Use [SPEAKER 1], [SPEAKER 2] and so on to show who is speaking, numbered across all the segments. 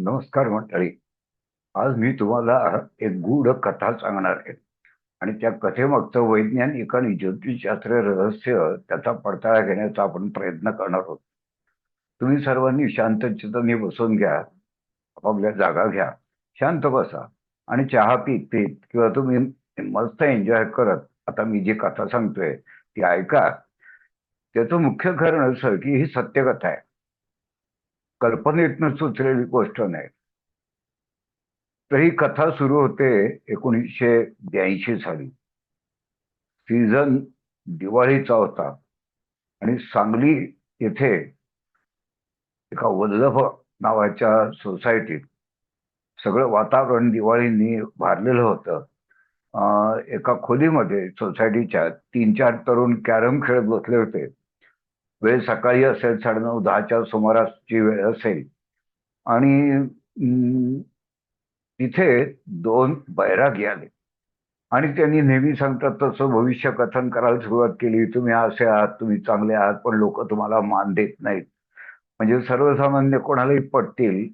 [SPEAKER 1] नमस्कार मंडळी. आज मी तुम्हाला एक गूढ कथा सांगणार आहे. आणि त्या कथेमागचं वैज्ञानिक आणि ज्योतिषशास्त्र रहस्य त्याचा पडताळा घेण्याचा आपण प्रयत्न करणार आहोत. तुम्ही सर्वांनी शांत चितने बसून घ्या. आपापल्या जागा घ्या. शांत बसा. आणि चहा पीत पीत किंवा तुम्ही मस्त एन्जॉय करत आता मी जी कथा सांगतोय ती ऐका. त्याचं मुख्य कारण असं की ही सत्यकथा आहे. कल्पनेतनं सुचलेली गोष्ट नाही. तर ही कथा सुरू होते एकोणीसशे ब्याऐंशी साली. सीझन दिवाळीचा होता आणि सांगली येथे एका वल्लभ नावाच्या सोसायटीत सगळं वातावरण दिवाळीनी भारलेलं होतं. एका खोलीमध्ये सोसायटीच्या तीन चार तरुण कॅरम खेळत बसले होते. वेळ सकाळी असेल साडेनऊ दहाच्या सुमारासची वेळ असेल. आणि तिथे दोन बैरागी आले आणि त्यांनी नेहमी सांगतात तसं भविष्य कथन करायला सुरुवात केली. तुम्ही असे आहात तुम्ही चांगले आहात पण लोक तुम्हाला मान देत नाहीत. म्हणजे सर्वसामान्य कोणालाही पटतील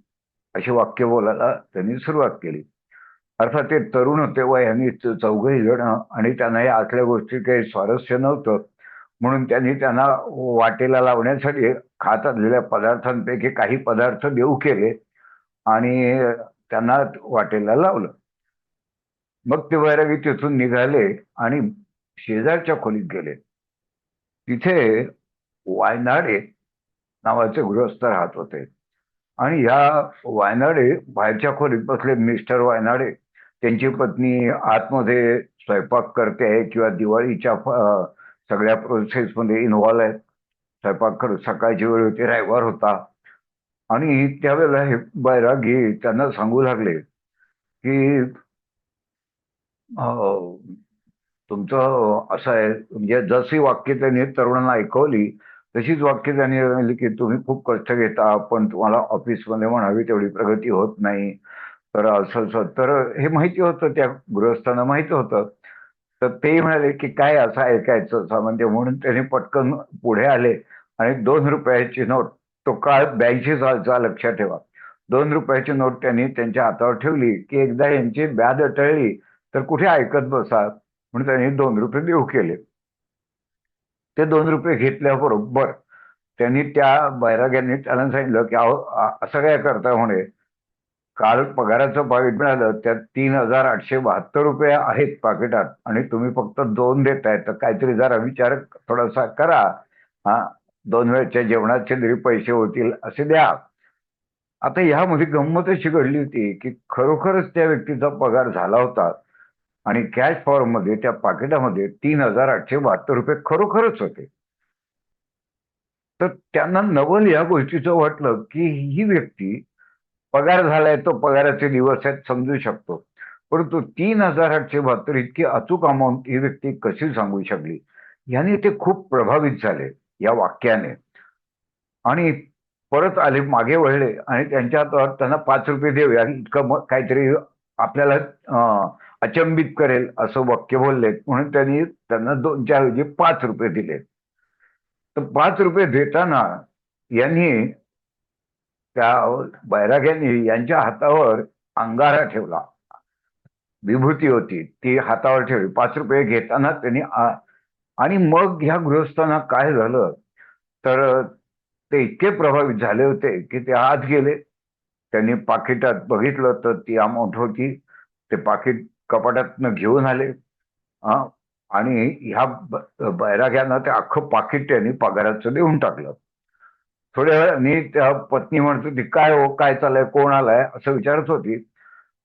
[SPEAKER 1] अशी वाक्य बोलायला त्यांनी सुरुवात केली. अर्थात ते तरुण होते वयाने चौघही जण आणि त्यांना या आतल्या गोष्टी काही स्वारस्य नव्हतं. म्हणून त्यांनी त्यांना वाटेला लावण्यासाठी खात असलेल्या पदार्थांपैकी काही पदार्थ देऊ केले आणि त्यांना वाटेला लावलं. मग ते वैरागी तिथून निघाले आणि शेजारच्या खोलीत गेले. तिथे वायनाडे नावाचे गृहस्थ राहत होते. आणि ह्या वायनाडे बाहेरच्या खोलीत बसले. मिस्टर वायनाडे त्यांची पत्नी आतमध्ये स्वयंपाक करते आहे किंवा दिवाळीच्या सगळ्या प्रोसेसमध्ये इन्व्हॉल्व आहेत. स्वयंपाक कर सकाळची वेळ होती रविवार होता. आणि त्यावेळेला हे बैरागी त्यांना सांगू लागले की तुमचं असं आहे म्हणजे जशी वाक्य त्यांनी तरुणांना ऐकवली तशीच वाक्य त्यांनी सांगितली की तुम्ही खूप कष्ट घेता पण तुम्हाला ऑफिसमध्ये म्हणावी तेवढी प्रगती होत नाही. तर असं असं तर हे माहिती होतं त्या गृहस्थांना माहिती होतं. तर ते म्हणाले की काय असं ऐकायचं सामान्य म्हणजे म्हणून त्यांनी पटकन पुढे आले आणि दोन रुपयाची नोट तो काळ ब्याऐंशी सालचा लक्षात ठेवा. दोन रुपयाची नोट त्यांनी त्यांच्या हातावर ठेवली की एकदा यांची ब्याद टळली तर कुठे ऐकत बसा? म्हणून त्यांनी दोन रुपये देऊ केले. ते दोन रुपये घेतल्याबरोबर त्यांनी त्या बैराग्यांनी त्यांना सांगितलं की अहो असं काय करता म्हणे? काल पगाराचं पाकिट मिळालं त्यात तीन हजार आठशे बहात्तर रुपये आहेत पाकिटात. आणि तुम्ही फक्त दोन देताय तर काहीतरी जरा विचार थोडासा करा. हा दोन वेळच्या जेवणाचे जरी पैसे होतील असे द्या. आता ह्यामध्ये गंमत अशी घडली होती की खरोखरच त्या व्यक्तीचा पगार झाला होता. आणि कॅश फॉर्ममध्ये त्या पाकिटामध्ये तीन हजार आठशे बहात्तर रुपये खरोखरच होते. तर त्यांना नवल या गोष्टीचं वाटलं की ही व्यक्ती पगार झालाय तो पगाराचे दिवस आहेत समजू शकतो. परंतु तीन हजार आठशे बहात्तर इतकी अचूक अमाऊंट ही व्यक्ती कशी सांगू शकली? याने ते खूप प्रभावित झाले या वाक्याने. आणि परत आले मागे वळले आणि त्यांच्या हातात त्यांना पाच रुपये देऊया इतकं काहीतरी आपल्याला अचंबित करेल असं वाक्य बोलले म्हणून त्यांनी त्यांना दोनच्या ऐवजी पाच रुपये दिले तर पाच रुपये देताना यांनी त्या बैराग्यांनी यांच्या हातावर अंगारा ठेवला. विभूती होती. ती हातावर ठेवली. पाच रुपये घेताना त्यांनी आणि मग ह्या गृहस्थांना काय झालं? तर ते इतके प्रभावित झाले होते की ते आत गेले. त्यांनी पाकिटात बघितलं तर ती अमाऊंट होती. ते पाकिट कपाटातनं घेऊन आले. हा आणि ह्या बैराग्यांना ते अख्खं पाकिट त्यांनी पगाराचं देऊन टाकलं. थोड्या वेळाने त्या पत्नी म्हणतो ती काय हो काय चाललंय कोण आलाय? असं विचारत होती.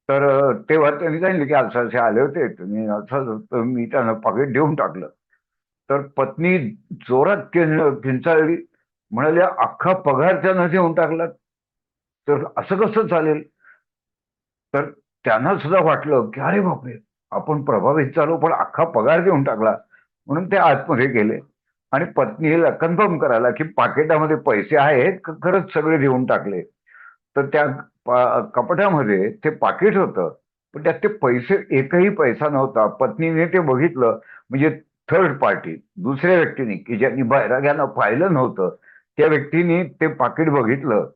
[SPEAKER 1] तर तेव्हा त्यांनी सांगितलं की असं असे आले होते. तुम्ही असं मी त्यांना पाकिट देऊन टाकलं. तर पत्नी जोरात किंचाळली. म्हणाले अख्खा पगार त्यानं देऊन टाकला तर असं कसं चालेल? तर त्यांना सुद्धा वाटलं की अरे बापरे! आपण प्रभावित झालो पण अख्खा पगार देऊन टाकला. म्हणून ते आतमध्ये गेले. आणि पत्नीला कन्फर्म करायला की पाकिटामध्ये पैसे आहेत खरंच सगळे देऊन टाकले. तर त्या पा- कपाटामध्ये ते पाकिट होतं पण त्यात ते पैसे एकही पैसा नव्हता. पत्नीने ते बघितलं म्हणजे थर्ड पार्टी दुसऱ्या व्यक्तीने की ज्यांनी बैराग्यानं पाहिलं नव्हतं त्या व्यक्तीने ते पाकिट बघितलं.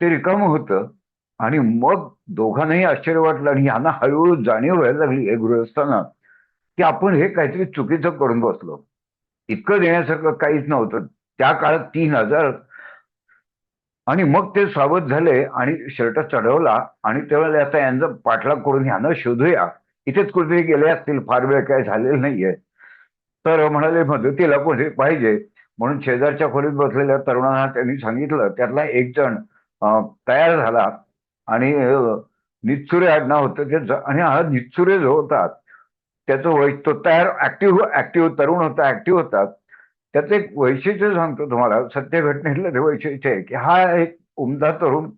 [SPEAKER 1] ते रिकाम होतं आणि मग दोघांनाही आश्चर्य वाटलं आणि यांना हळूहळू जाणीव व्हायला लागली हे गृहस्थांना की आपण हे काहीतरी चुकीचं करून बसलो. इतकं देण्यासारखं काहीच नव्हतं. त्या काळात तीन हजार आणि मग ते सावध झाले आणि शर्ट चढवला आणि तेव्हा आता यांचा पाठलाग करून ह्यानं शोधूया. इथेच कुठेतरी गेले असतील फार वेळ काय झालेलं नाहीये. तर म्हणाले मदतीला कोणी पाहिजे? म्हणून शेजारच्या खोलीत बसलेल्या तरुणांना त्यांनी सांगितलं त्यातला एक जण तयार झाला आणि निचुरे निच्चुरे आडनाव होतं ते आणि हा निचुरे जो होता त्याचं वय तो तयार ऍक्टिव्ह ऍक्टिव्ह तरुण होता ऍक्टिव्ह होता. त्याचं एक वैशिष्ट्य सांगतो तुम्हाला. सत्य घटनेतलं ते वैशिष्ट्य आहे की हा एक उमदा तरुण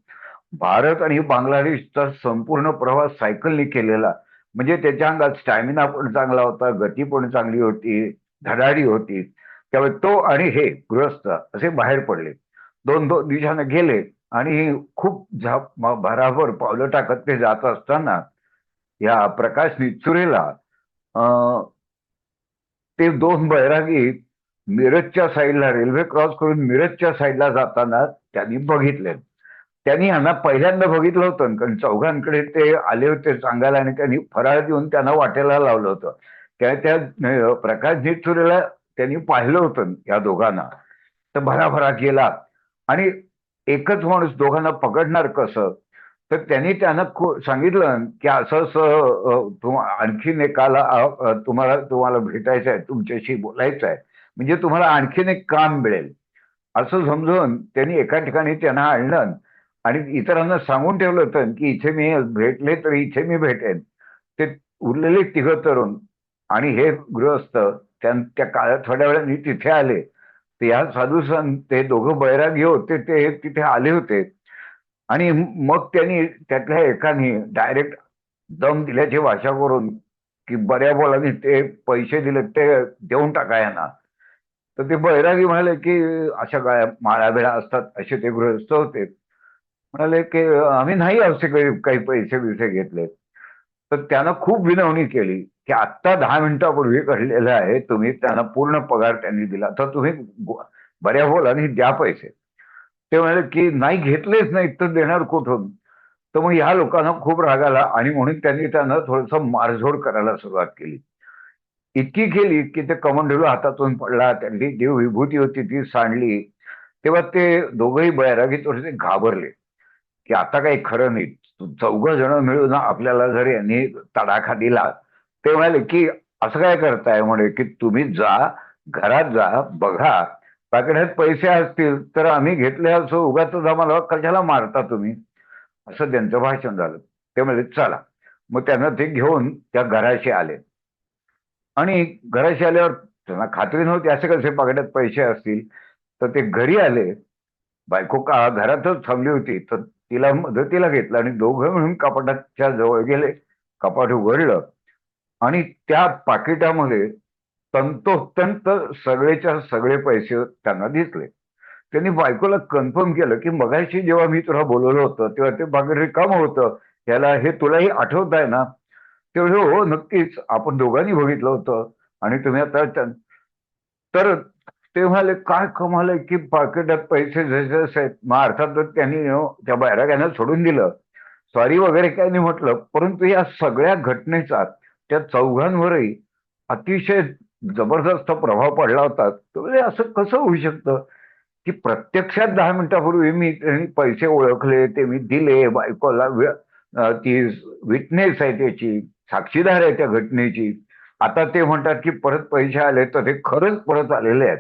[SPEAKER 1] भारत आणि बांगलादेशचा संपूर्ण प्रवास सायकलने केलेला. म्हणजे त्याच्या अंगात स्टॅमिना पण चांगला होता गती पण चांगली होती धडाडी होती. त्यामुळे तो आणि हे गृहस्थ असे बाहेर पडले. दोन दोन दिवसानं गेले आणि खूप झाप भराभर पावलं टाकत ते जात असताना या प्रकाश निचुरेला ते दोन बैरागी मिरजच्या साईडला रेल्वे क्रॉस करून मिरजच्या साईडला जाताना त्यांनी बघितले. त्यांनी यांना पहिल्यांदा बघितलं होतं कारण चौघांकडे ते आले होते सांगायला आणि त्यांनी फराळ देऊन त्यांना वाटेला लावलं होतं. त्या त्या प्रकाश निचुरेला त्यांनी पाहिलं होतं या दोघांना. तर भराभरा केला. आणि एकच माणूस दोघांना पकडणार कसं? तर त्यांनी त्यांना सांगितलं की असं असं आणखीन एकाला तुम्हाला तुम्हाला भेटायचं आहे तुमच्याशी बोलायचं आहे म्हणजे तुम्हाला आणखीन एक काम मिळेल. असं समजून त्यांनी एका ठिकाणी त्यांना आणलं आणि इतरांना सांगून ठेवलं होतं की इथे मी भेटले तर इथे मी भेटेन. ते उरलेले तिघं तरुण आणि हे गृहस्थ त्या त्या काळात थोड्या वेळाने तिथे आले. ते या साधू संत ते दोघं बैरागी होते ते तिथे आले होते. आणि मग त्यांनी त्यातल्या एकाने डायरेक्ट दम दिल्याची भाषा करून की बऱ्या बोलाने ते पैसे दिले ते देऊन टाका यांना. तर ते बैरागी म्हणाले की अशा काय माळाभिळा असतात असे ते गृहस्थ होते. म्हणाले की आम्ही नाही असे काही पैसे बिसे घेतले. तर त्यानं खूप विनवणी केली की आत्ता दहा मिनिटापूर्वी घडलेलं आहे तुम्ही त्यांना पूर्ण पगार त्यांनी दिला. तर तुम्ही बऱ्या बोलाने द्या पैसे. ते म्हणाले की नाही घेतलेच नाही तर देणार कुठून? तर मग ह्या लोकांना खूप राग आला आणि म्हणून त्यांनी त्यांना थोडस मारझोड करायला सुरुवात केली. इतकी केली की ते कमंडलू हातातून पडला त्यांनी जी विभूती होती ती सांडली. तेव्हा ते दोघंही बैरागी थोडेसे घाबरले. की आता काही खरं नाही चौघ जण मिळून आपल्याला जर यांनी तडाखा दिला ते म्हणाले की असं काय करताय म्हणे की तुम्ही जा घरात जा बघा पाकिटात पैसे असतील तर आम्ही घेतले असो उगाच आम्हाला कशाला मारता तुम्ही? असं त्यांचं भाषण झालं. ते म्हणजे चला. मग त्यांना ते घेऊन त्या घराशी आले. आणि घराशी आल्यावर त्यांना खात्री नव्हती असे कसे पाकिटात पैसे असतील? तर ते घरी आले. बायको का घरातच थांबली होती तर तिला मदतीला घेतलं आणि दोघं मिळून कपाटाच्या जवळ गेले. कपाट उघडलं आणि त्या पाकिटामध्ये तंतोतंत सगळेच्या सगळे पैसे त्यांना दिसले. त्यांनी बायकोला कन्फर्म केलं की मगाशी जेव्हा मी तुला बोलवलं होतं तेव्हा ते पाकिट रिकाम होतं. ह्याला हे तुलाही आठवत आहे ना? ते हो, हो नक्कीच. आपण दोघांनी बघितलं होतं आणि तुम्ही आता तर ते म्हणाले काय कमाल की पाकिटात पैसे जसे जसे आहेत. मग अर्थात त्यांनी हो, त्या बैराग्यांना सोडून दिलं. सॉरी वगैरे काय नाही म्हटलं परंतु या सगळ्या घटनेचा त्या चौघांवरही अतिशय जबरदस्त प्रभाव पडला होता. तर म्हणजे असं कसं होऊ शकतं? की प्रत्यक्षात दहा मिनिटापूर्वी मी त्यांनी पैसे ओळखले ते मी दिले बायकोला ती विटनेस आहे त्याची साक्षीदार आहे त्या घटनेची. आता ते म्हणतात की परत पैसे आले तर ते खरंच परत आलेले आहेत.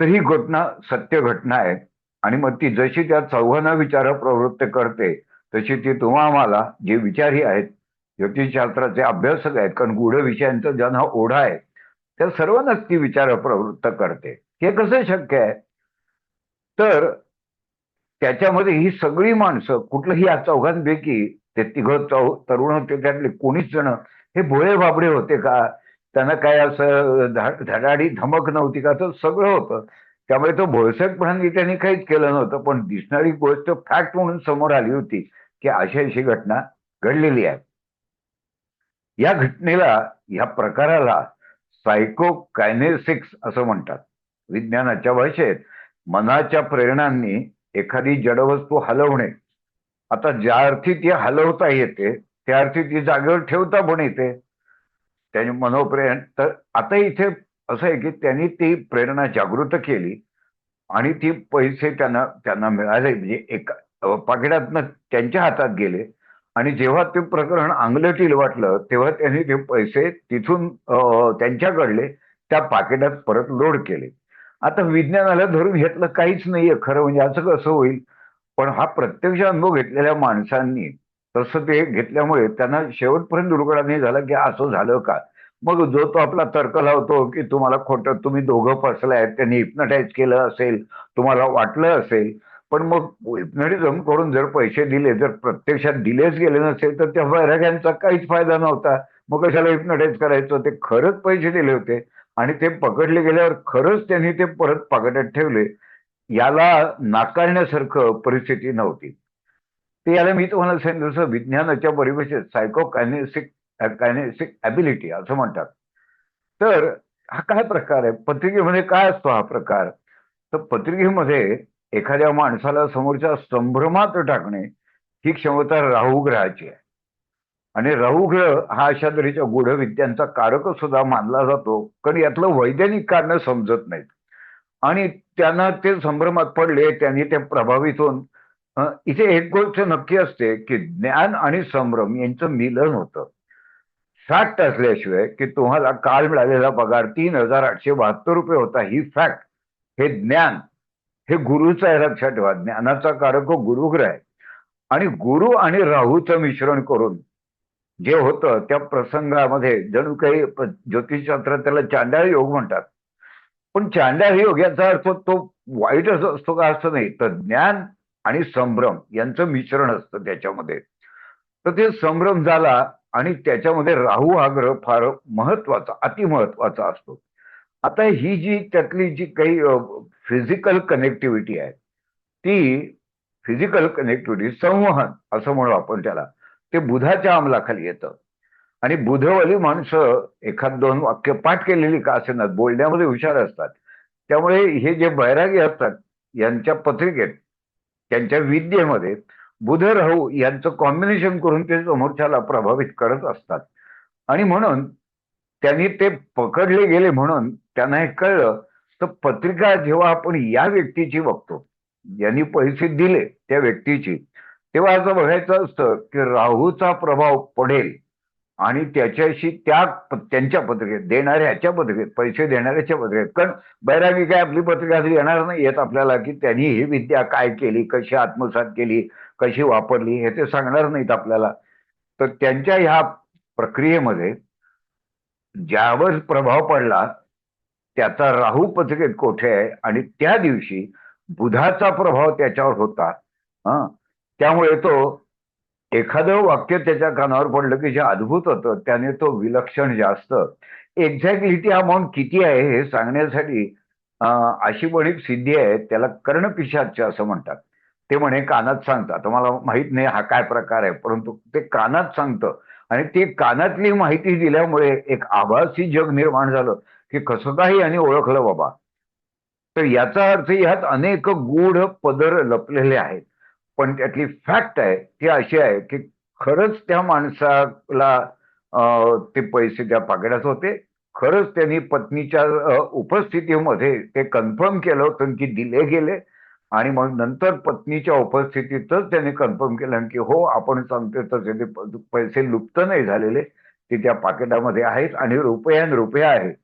[SPEAKER 1] तर ही घटना सत्य घटना आहे. आणि मग ती जशी त्या चौघांना विचार प्रवृत्त करते तशी ती तुम्हा आम्हाला जे विचारही आहेत ज्योतिषशास्त्राचे अभ्यासक आहेत. कारण गूढ विषयांचा ज्यांना ओढा आहे त्या सर्वांनाच ती विचार प्रवृत्त करते. हे कसं शक्य आहे? तर त्याच्यामध्ये ही सगळी माणसं कुठलंही या चौघांपैकी ते तिघं चौ तरुण होते त्यातले कोणीच जण हे भोळे बाबडे होते का? त्यांना काय असं धडाडी धमक नव्हती का? तर सगळं होतं. त्यामुळे तो भोळसटपणाने त्यांनी काहीच केलं नव्हतं. पण दिसणारी गोष्ट फॅक्ट म्हणून समोर आली होती की अशी अशी घटना घडलेली आहे. या घटनेला या प्रकाराला सायको कायनेसिक्स असं म्हणतात. विज्ञानाच्या भाषेत मनाच्या प्रेरणांनी एखादी जडवस्तू हलवणे. आता ज्या अर्थी ती हलवता येते त्या अर्थी ती जागेवर ठेवता पण येते. त्याने मनोप्रेरण तर आता इथे असं आहे की त्यांनी ती प्रेरणा जागृत केली आणि ती पैसे त्यांना त्यांना मिळाले. म्हणजे एका पाकिटातनं त्यांच्या हातात गेले. आणि जेव्हा ते प्रकरण अंगलटील वाटलं तेव्हा त्यांनी ते पैसे तिथून त्यांच्याकडले त्या पाकिटात परत लोड केले. आता विज्ञानाला धरून घेतलं काहीच नाहीये खरं म्हणजे असं कसं होईल? पण हा प्रत्यक्ष अनुभव घेतलेल्या माणसांनी तसं ते घेतल्यामुळे त्यांना शेवटपर्यंत दुर्घटना नाही झाला की असं झालं का? मग जो तो आपला तर्क लावतो की तुम्हाला खोटं तुम्ही दोघं फसलाय त्यांनी हिप्नटाईज केलं असेल तुम्हाला वाटलं असेल पण मग हिप्नटिझम करून जर पैसे दिले जर प्रत्यक्षात दिलेच गेले नसेल तर त्या वैराग्यांचा काहीच फायदा नव्हता. मग कशाला हिप्नटाईज करायचं? ते खरंच पैसे दिले होते आणि ते पकडले गेल्यावर खरंच त्यांनी ते परत पाकिटात ठेवले. याला नाकारण्यासारखं परिस्थिती नव्हती. ते याला मी तुम्हाला सांगितलं जसं विज्ञानाच्या परिभाषेत सायको कायनेसिक कायनेसिक ॲबिलिटी असं म्हणतात. तर हा काय प्रकार आहे? पत्रिकेमध्ये काय असतो हा प्रकार? तर पत्रिकेमध्ये एखाद्या माणसाला समोरच्या संभ्रमात टाकणे ही क्षमता राहुग्रहाची आहे. आणि राहुग्रह हा अशा तऱ्हेच्या गूढविद्यांचा कारक सुद्धा मानला जातो. कारण यातलं वैज्ञानिक कारण समजत नाहीत. आणि त्यांना ते संभ्रमात पडले त्यांनी ते प्रभावित होऊन इथे एक गोष्ट नक्की असते की ज्ञान आणि संभ्रम यांचं मिलन होतं. फॅक्ट असल्याशिवाय की तुम्हाला काल मिळालेला पगार तीन हजार आठशे बहात्तर रुपये होता ही फॅक्ट हे ज्ञान हे गुरुचं आहे लक्षात ठेवा. ज्ञानाचा कारक हो गुरुग्रह आहे. आणि गुरु आणि राहूचं मिश्रण करून जे होतं त्या प्रसंगामध्ये जणू काही ज्योतिषशास्त्रात त्याला चांडाळ योग म्हणतात. पण चांडाळ योग याचा अर्थ तो वाईट असतो का असं नाही. तर ज्ञान आणि संभ्रम यांचं मिश्रण असतं त्याच्यामध्ये. तर ते संभ्रम झाला आणि त्याच्यामध्ये राहू हा ग्रह फार महत्त्वाचा अतिमहत्वाचा असतो. आता ही जी त्यातली जी काही फिजिकल कनेक्टिव्हिटी आहे. ती फिजिकल कनेक्टिव्हिटी संवहन असं म्हणू आपण त्याला. ते बुधाच्या अंमलाखाली येतं. आणि बुधवाली माणसं एखाद दोन वाक्य पाठ केलेली का असेनात बोलण्यामध्ये हुशार असतात. त्यामुळे हे जे बैरागी असतात यांच्या पत्रिकेत त्यांच्या विद्येमध्ये बुध राहू यांचं कॉम्बिनेशन करून ते समोरच्याला प्रभावित करत असतात. आणि म्हणून त्यांनी ते पकडले गेले म्हणून त्यांना हे कळलं तर पत्रिका जेव्हा आपण या व्यक्तीची बघतो यांनी पैसे दिले त्या व्यक्तीची तेव्हा असं बघायचं असतं की राहूचा प्रभाव पडेल आणि त्याच्याशी त्या त्यांच्या पत्रिकेत देणाऱ्याच्या पत्रिकेत पैसे देणाऱ्याच्या पत्रिकेत. कारण बैरागी काय आपली पत्रिका अशी येणार नाही येत आपल्याला की त्यांनी ही विद्या काय केली कशी आत्मसात केली कशी वापरली हे ते सांगणार नाहीत आपल्याला. तर त्यांच्या ह्या प्रक्रियेमध्ये ज्यावर प्रभाव पडला त्याचा राहू पत्रिकेत कोठे आहे? आणि त्या दिवशी बुधाचा प्रभाव त्याच्यावर होता. हा? त्यामुळे तो एखादं वाक्य त्याच्या कानावर पडलं की जे अद्भुत होतं त्याने तो विलक्षण जास्त. एक्झॅक्टली ती अमाऊंट किती आहे हे सांगण्यासाठी अशी पण एक सिद्धी आहे त्याला कर्णपिशाच असं म्हणतात. ते म्हणे कानात सांगतात. मला माहीत नाही हा काय प्रकार आहे परंतु ते कानात सांगतं. आणि ते कानातली माहिती दिल्यामुळे एक आभासी जग निर्माण झालं. की कसं काही आणि ओळखलं बाबा. तर याचा अर्थ यात अनेक गूढ पदर लपलेले आहेत. पण त्यातली फॅक्ट आहे ती अशी आहे की खरंच त्या माणसाला ते पैसे त्या पाकड्यात होते. खरंच त्यांनी पत्नीच्या उपस्थितीमध्ये ते कन्फर्म केलं होतं की दिले गेले. आणि मग नंतर पत्नीच्या उपस्थितीतच त्यांनी कन्फर्म केलं की हो आपण सांगतोय तसे ते पैसे लुप्त नाही झालेले. ते त्या पाकिटामध्ये आहेत आणि रुपयान रुपया आहेत.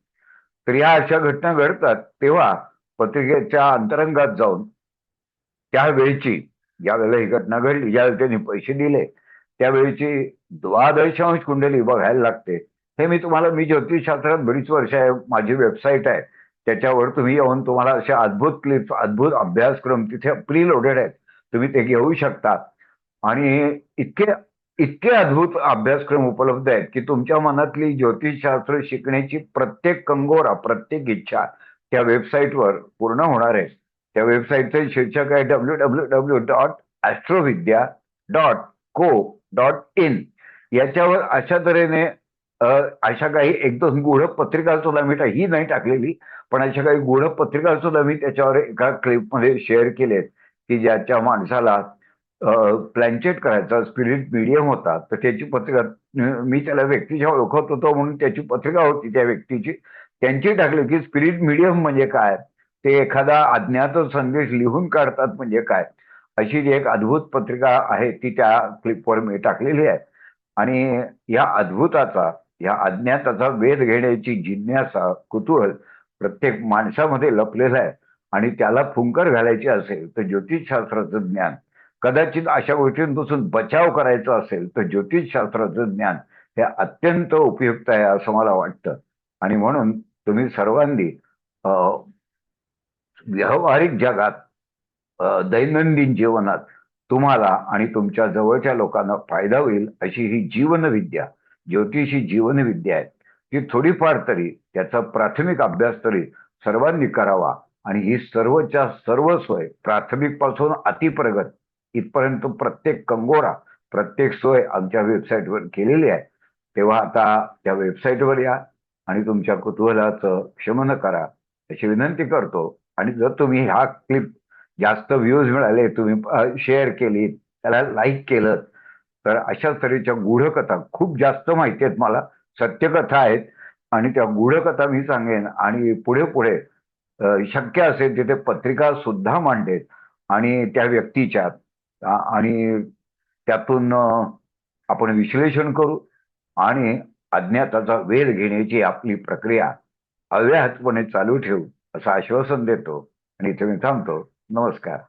[SPEAKER 1] तर या अशा घटना घडतात तेव्हा पत्रिकेच्या अंतरंगात जाऊन त्यावेळची ज्या वेळेला ही घटना घडली ज्यावेळेला त्यांनी पैसे दिले त्यावेळेची द्वादशांश कुंडली बघायला लागते. हे मी तुम्हाला मी ज्योतिषशास्त्रात बरीच वर्ष आहे माझी वेबसाईट आहे त्याच्यावर तुम्ही येऊन तुम्हाला असे अद्भुत क्लिप्स अद्भुत अभ्यासक्रम तिथे प्री लोडेड आहेत. तुम्ही ते घेऊ शकता. आणि इतके इतके अद्भुत अभ्यासक्रम उपलब्ध आहेत की तुमच्या मनातली ज्योतिषशास्त्र शिकण्याची प्रत्येक कंगोरा प्रत्येक इच्छा त्या वेबसाईटवर पूर्ण होणार आहे. त्या वेबसाईटचं शीर्षक आहे W W W dot Astrovidya dot co dot in याच्यावर अशा तऱ्हेने अशा काही एक दोन गुढ पत्रिका सुद्धा मी ही नाही टाकलेली पण अशा काही गूढ पत्रिका सुद्धा मी त्याच्यावर एका क्लिपमध्ये शेअर केलेत की ज्याच्या माणसाला प्लॅनचेट करायचा स्पिरिट मीडियम होता तर त्याची पत्रिका मी त्याला व्यक्तीच्या ओळखत होतो म्हणून त्याची पत्रिका होती त्या व्यक्तीची. त्यांची टाकली की स्पिरिट मीडियम म्हणजे काय? ते एखादा अज्ञात संदेश लिहून काढतात म्हणजे काय? अशी जी एक अद्भुत पत्रिका आहे ती त्या क्लिपवर मी टाकलेली आहे. आणि या अद्भुताचा या अज्ञाताचा वेध घेण्याची जिज्ञासा कुतूहल प्रत्येक माणसामध्ये लपलेला आहे. आणि त्याला फुंकर घालायची असेल तर ज्योतिषशास्त्राचं ज्ञान. कदाचित अशा गोष्टींपासून बचाव करायचा असेल तर ज्योतिषशास्त्राचं ज्ञान हे अत्यंत उपयुक्त आहे असं मला वाटतं. आणि म्हणून तुम्ही सर्वांनी अं, व्यावहारिक जगात दैनंदिन जीवनात तुम्हाला आणि तुमच्या जवळच्या लोकांना फायदा होईल अशी ही जीवनविद्या ज्योतिषी जीवनविद्या आहे. ती थोडीफार तरी त्याचा प्राथमिक अभ्यास तरी सर्वांनी करावा आणि ही सर्वच्या सर्व सोय प्राथमिकपासून अतिप्रगत इथपर्यंत प्रत्येक कंगोरा प्रत्येक सोय आमच्या वेबसाईटवर केलेली आहे. तेव्हा आता त्या वेबसाईटवर या आणि तुमच्या कुतूहलाचं क्षमन करा. अशी विनंती करतो. आणि जर तुम्ही ह्या क्लिप जास्त व्ह्यूज मिळाले तुम्ही शेअर केली त्याला लाईक केलं तर अशा तऱ्हेच्या गूढकथा खूप जास्त माहिती आहेत मला सत्यकथा आहेत. आणि त्या गूढकथा मी सांगेन. आणि पुढे पुढे शक्य असेल तिथे पत्रिका सुद्धा मांडेल आणि त्या व्यक्तीच्या आणि त्यातून आपण विश्लेषण करू आणि अज्ञाताचा वेध घेण्याची आपली प्रक्रिया अव्याहतपणे चालू ठेवू असं आश्वासन देतो. आणि इथे मी थांबतो. नमस्कार.